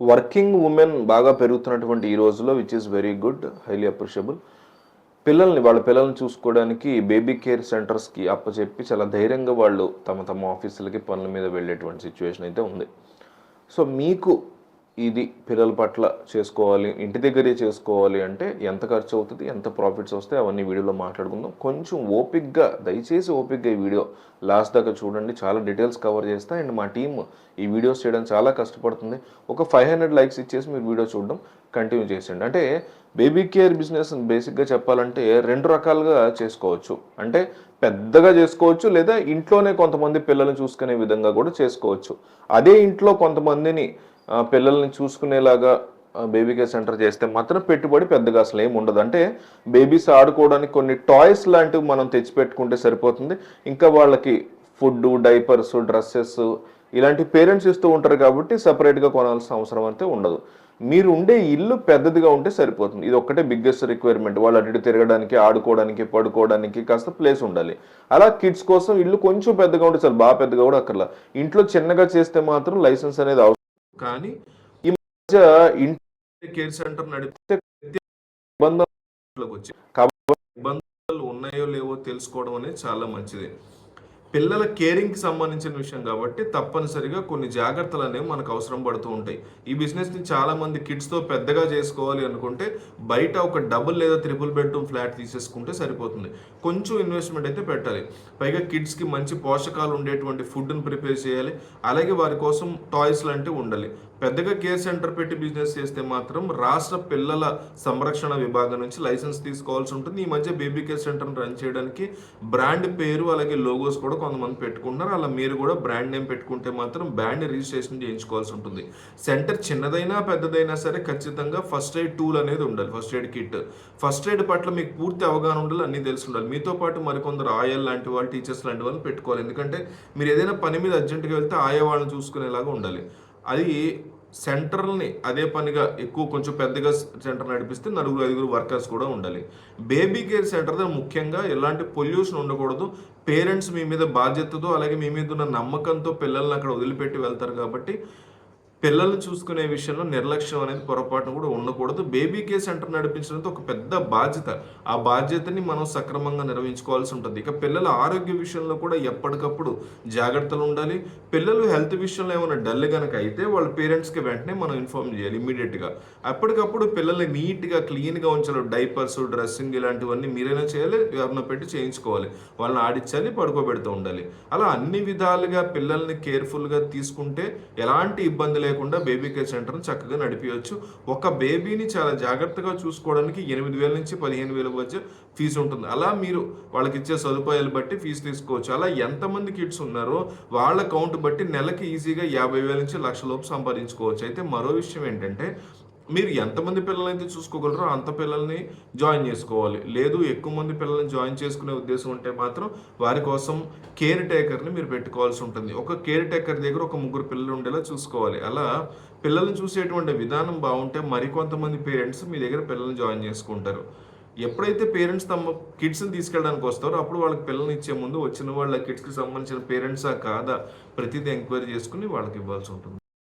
Working women బాగా పెరుగుతున్నటువంటి ఈ రోజులో which is very good highly appreciable పిల్లల్ని వాళ్ళ పిల్లల్ని చూసుకోవడానికి బేబీ కేర్ సెంటర్స్కి అప్పచెప్పి చాలా ధైర్యంగా వాళ్ళు తమ తమ ఆఫీసులకి పనుల మీద వెళ్ళేటువంటి సిచ్యువేషన్ అయితే ఉంది. సో మీకు ఇది పిల్లల పట్ల చేసుకోవాలి ఇంటి దగ్గరే చేసుకోవాలి అంటే ఎంత ఖర్చు అవుతుంది ఎంత ప్రాఫిట్స్ వస్తాయి అవన్నీ వీడియోలో మాట్లాడుకుందాం. కొంచెం ఓపిక్గా దయచేసి ఓపిక్గా ఈ వీడియో లాస్ట్ దాకా చూడండి. చాలా డీటెయిల్స్ కవర్ చేస్తా. అండ్ మా టీం ఈ వీడియోస్ చేయడం చాలా కష్టపడుతుంది. ఒక ఫైవ్ హండ్రెడ్ లైక్స్ ఇచ్చేసి మీరు వీడియో చూడడం కంటిన్యూ చేసేయండి. అంటే బేబీ కేర్ బిజినెస్ బేసిక్గా చెప్పాలంటే రెండు రకాలుగా చేసుకోవచ్చు. అంటే పెద్దగా చేసుకోవచ్చు లేదా ఇంట్లోనే కొంతమంది పిల్లల్ని చూసుకునే విధంగా కూడా చేసుకోవచ్చు. అదే ఇంట్లో కొంతమందిని పిల్లల్ని చూసుకునేలాగా బేబీ కేర్ సెంటర్ చేస్తే మాత్రం పెట్టుబడి పెద్దగా అసలు ఏమి ఉండదు. అంటే బేబీస్ ఆడుకోవడానికి కొన్ని టాయ్స్ లాంటివి మనం తెచ్చిపెట్టుకుంటే సరిపోతుంది. ఇంకా వాళ్ళకి ఫుడ్ డైపర్స్ డ్రెస్సెస్ ఇలాంటి పేరెంట్స్ ఇస్తూ ఉంటారు కాబట్టి సపరేట్గా కొనాల్సిన అవసరం అయితే ఉండదు. మీరు ఉండే ఇల్లు పెద్దదిగా ఉంటే సరిపోతుంది. ఇది ఒక్కటే బిగ్గెస్ట్ రిక్వైర్మెంట్ వాళ్ళు అటు తిరగడానికి ఆడుకోవడానికి పడుకోవడానికి కాస్త ప్లేస్ ఉండాలి. అలా కిడ్స్ కోసం ఇల్లు కొంచెం పెద్దగా ఉంటే చాలా బాగా పెద్దగా కూడా అక్కర్లా. ఇంట్లో చిన్నగా చేస్తే మాత్రం లైసెన్స్ అనేది అవసరం. కానీ ఈ మధ్య ఇంటి కేర్ సెంటర్ నడిపితే ఇబ్బందులకు వచ్చి కాబట్టి ఇబ్బందులు ఉన్నాయో లేవో తెలుసుకోవడం అనేది చాలా మంచిది. పిల్లల కేరింగ్కి సంబంధించిన విషయం కాబట్టి తప్పనిసరిగా కొన్ని జాగ్రత్తలు అనేవి మనకు అవసరం పడుతూ ఉంటాయి. ఈ బిజినెస్ని చాలా మంది కిడ్స్తో పెద్దగా చేసుకోవాలి అనుకుంటే బయట ఒక డబుల్ లేదా త్రిపుల్ బెడ్రూమ్ ఫ్లాట్ తీసేసుకుంటే సరిపోతుంది. కొంచెం ఇన్వెస్ట్మెంట్ అయితే పెట్టాలి. పైగా కిడ్స్కి మంచి పోషకాలు ఉండేటువంటి ఫుడ్ని ప్రిపేర్ చేయాలి. అలాగే వారి కోసం టాయ్స్ లాంటివి ఉండాలి. పెద్దగా కేర్ సెంటర్ పెట్టి బిజినెస్ చేస్తే మాత్రం రాష్ట్ర పిల్లల సంరక్షణ విభాగం నుంచి లైసెన్స్ తీసుకోవాల్సి ఉంటుంది. ఈ మధ్య బేబీ కేర్ సెంటర్ని రన్ చేయడానికి బ్రాండ్ పేరు అలాగే లోగోస్ కూడా కొంతమంది పెట్టుకుంటున్నారు. అలా మీరు కూడా బ్రాండ్ నేమ్ పెట్టుకుంటే మాత్రం బ్రాండ్ రిజిస్ట్రేషన్ చేయించుకోవాల్సి ఉంటుంది. సెంటర్ చిన్నదైనా పెద్దదైనా సరే ఖచ్చితంగా ఫస్ట్ ఎయిడ్ టూల్ అనేది ఉండాలి. First aid kit. First aid పట్ల మీకు పూర్తి అవగాహన ఉండాలి అన్నీ తెలిసి ఉండాలి మీతో పాటు మరికొందరు ఆయాలు లాంటి వాళ్ళు టీచర్స్ లాంటి వాళ్ళు పెట్టుకోవాలి. ఎందుకంటే మీరు ఏదైనా పని మీద అర్జెంటుగా వెళ్తే ఆయా వాళ్ళని చూసుకునేలాగా ఉండాలి. అది సెంటర్ని అదే పనిగా ఎక్కువ కొంచెం పెద్దగా సెంటర్ నడిపిస్తే నలుగురు ఐదుగురు వర్కర్స్ కూడా ఉండాలి. బేబీ కేర్ సెంటర్ దగ్గర ముఖ్యంగా ఎలాంటి పొల్యూషన్ ఉండకూడదు. పేరెంట్స్ మీ మీద బాధ్యతతో అలాగే మీ మీద ఉన్న నమ్మకంతో పిల్లల్ని అక్కడ వదిలిపెట్టి వెళ్తారు కాబట్టి పిల్లల్ని చూసుకునే విషయంలో నిర్లక్ష్యం అనేది పొరపాటును కూడా ఉండకూడదు. బేబీ కేర్ సెంటర్ నడిపించడంతో ఒక పెద్ద బాధ్యత. ఆ బాధ్యతని మనం సక్రమంగా నిర్వహించుకోవాల్సి ఉంటుంది. ఇక పిల్లల ఆరోగ్య విషయంలో కూడా ఎప్పటికప్పుడు జాగ్రత్తలు ఉండాలి. పిల్లలు హెల్త్ విషయంలో ఏమైనా డల్ కనుక అయితే వాళ్ళ పేరెంట్స్కి వెంటనే మనం ఇన్ఫార్మ్ చేయాలి ఇమీడియట్గా అప్పటికప్పుడు పిల్లల్ని నీట్గా క్లీన్గా ఉంచాలి. డైపర్స్ డ్రెస్సింగ్ ఇలాంటివన్నీ మీరైనా చేయాలి ఎవరినో పెట్టి చేయించుకోవాలి. వాళ్ళని ఆడించాలి పడుకోబెడుతూ ఉండాలి. అలా అన్ని విధాలుగా పిల్లల్ని కేర్ఫుల్గా తీసుకుంటే ఎలాంటి ఇబ్బంది లేకుండా బేబీ కేర్ సెంటర్ను చక్కగా నడిపించవచ్చు ఒక బేబీని చాలా జాగ్రత్తగా చూసుకోవడానికి ఎనిమిది వేల నుంచి పదిహేను వేల మధ్య ఫీజు ఉంటుంది. అలా మీరు వాళ్ళకి ఇచ్చే సదుపాయాలు బట్టి ఫీజు తీసుకోవచ్చు. అలా ఎంతమంది కిడ్స్ ఉన్నారో వాళ్ళ కౌంట్ బట్టి నెలకి ఈజీగా యాభై వేల నుంచి లక్ష లోపు సంపాదించుకోవచ్చు. అయితే మరో విషయం ఏంటంటే మీరు ఎంతమంది పిల్లల్ని అయితే చూసుకోగలరో అంత పిల్లల్ని జాయిన్ చేసుకోవాలి. లేదు ఎక్కువ మంది పిల్లల్ని జాయిన్ చేసుకునే ఉద్దేశం ఉంటే మాత్రం వారి కోసం కేర్ టేకర్ని మీరు పెట్టుకోవాల్సి ఉంటుంది. ఒక కేర్ టేకర్ దగ్గర ఒక ముగ్గురు పిల్లలు ఉండేలా చూసుకోవాలి. అలా పిల్లల్ని చూసేటువంటి విధానం బాగుంటే మరికొంతమంది పేరెంట్స్ మీ దగ్గర పిల్లల్ని జాయిన్ చేసుకుంటారు. ఎప్పుడైతే పేరెంట్స్ తమ కిడ్స్ని తీసుకెళ్ళడానికి వస్తారో అప్పుడు వాళ్ళకి పిల్లల్ని ఇచ్చే ముందు వచ్చిన వాళ్ళ కిడ్స్కి సంబంధించిన పేరెంట్సా కాదా ప్రతిదీ ఎంక్వైరీ చేసుకుని వాళ్ళకి ఇవ్వాల్సి ఉంటుంది.